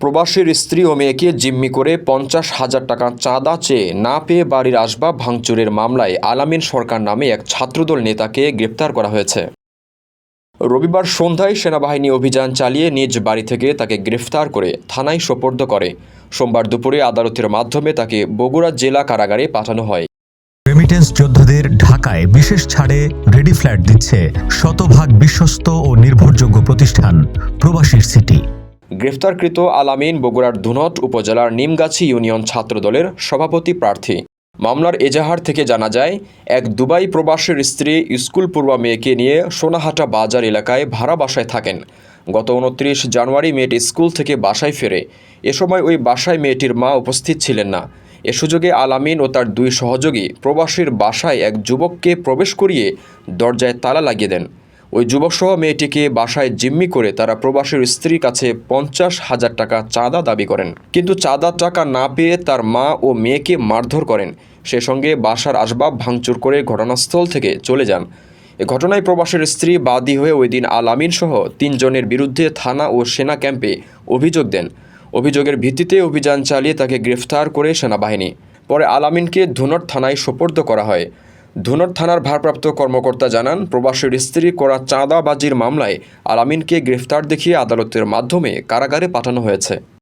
প্রবাসীর স্ত্রী ও মেয়েকে জিম্মি করে পঞ্চাশ হাজার টাকা চাঁদা চেয়ে না পেয়ে বাড়ির আসবাব ভাঙচুরের মামলায় আলামিন সরকার নামে এক ছাত্রদল নেতাকে গ্রেপ্তার করা হয়েছে। রবিবার সন্ধ্যায় সেনাবাহিনী অভিযান চালিয়ে নিজ বাড়ি থেকে তাকে গ্রেফতার করে থানায় সোপর্দ করে। সোমবার দুপুরে আদালতের মাধ্যমে তাকে বগুড়া জেলা কারাগারে পাঠানো হয়। রেমিটেন্স যোদ্ধাদের ঢাকায় বিশেষ ছাড়ে রেডি ফ্ল্যাট দিচ্ছে শতভাগ বিশ্বস্ত ও নির্ভরযোগ্য প্রতিষ্ঠান প্রবাসীর সিটি গ্রেফতারকৃত আলামিন বগুড়ার ধুনট উপজেলার নিমগাছি ইউনিয়ন ছাত্রদলের সভাপতি প্রার্থী। মামলার এজাহার থেকে জানা যায়, এক দুবাই প্রবাসীর স্ত্রী স্কুল পূর্বা মেয়েকে নিয়ে সোনাহাটা বাজার এলাকায় ভাড়া বাসায় থাকেন। গত উনত্রিশ জানুয়ারি মেয়েটি স্কুল থেকে বাসায় ফেরে। এ সময় ওই বাসায় মেয়েটির মা উপস্থিত ছিলেন না। এ সুযোগে আলামিন ও তার দুই সহযোগী প্রবাসীর বাসায় এক যুবককে প্রবেশ করিয়ে দরজায় তালা লাগিয়ে দেন। ওই যুবকসহ মেয়েটিকে বাসায় জিম্মি করে তারা প্রবাসীর স্ত্রীর কাছে পঞ্চাশ হাজার টাকা চাঁদা দাবি করেন। কিন্তু চাঁদার টাকা না পেয়ে তার মা ও মেয়েকে মারধর করেন। সে সঙ্গে বাসার আসবাব ভাঙচুর করে ঘটনাস্থল থেকে চলে যান। এ ঘটনায় প্রবাসের স্ত্রী বাদী হয়ে ওই দিন আলামিন সহ তিনজনের বিরুদ্ধে থানা ও সেনা ক্যাম্পে অভিযোগ দেন। অভিযোগের ভিত্তিতে অভিযান চালিয়ে তাকে গ্রেফতার করে সেনাবাহিনী। পরে আলামিনকে ধুনট থানায় সোপর্দ করা হয়। ধুনট থানার ভারপ্রাপ্ত কর্মকর্তা জানান, প্রবাসীর স্ত্রী করা চাঁদাবাজির মামলায় আলামিনকে গ্রেফতার দেখিয়ে আদালতের মাধ্যমে কারাগারে পাঠানো হয়েছে।